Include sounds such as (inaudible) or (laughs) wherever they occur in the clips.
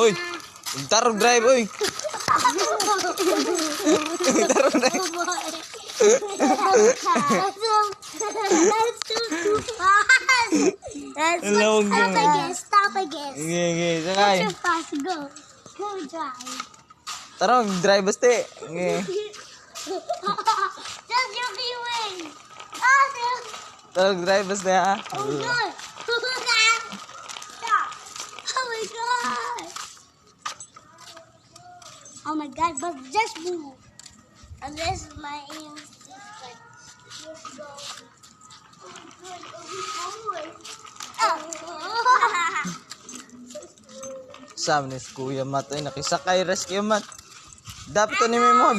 Hoy, tarog drive, oy. (laughs) tarog drive. That's lawag Stop yun. again, stop again. Sige, sige, sakay. Too fast, go. Go drive. Tarog, drive basti. Sige. (laughs) Just your. Oh, no. Tarog, drive basti ha. Oh, no. Stop. Oh, my God. Oh, my God, but just move. Is my aim. Just like, just go. Sabi ni Kuya Mat, ay nakisakay rescue Mat. Dapat to ni mo,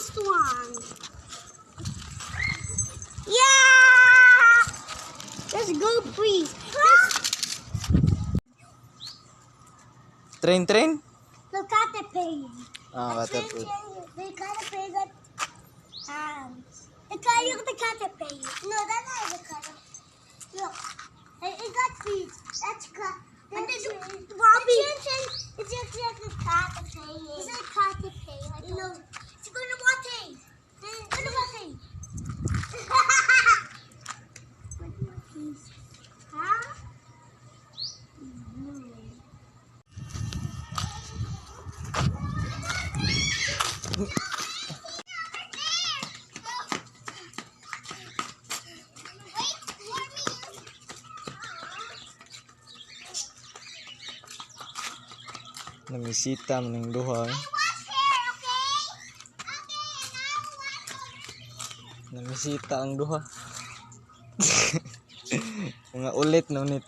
strong. Yeah! Let's go, please. Train, train. The caterpillar. Oh, the pig. Ah, the caterpillar. Um, the the caterpillar. No, that's not the caterpillar. Namisita man ng duha. eh. Namisita ang duha. (laughs) Mga ulit no ni.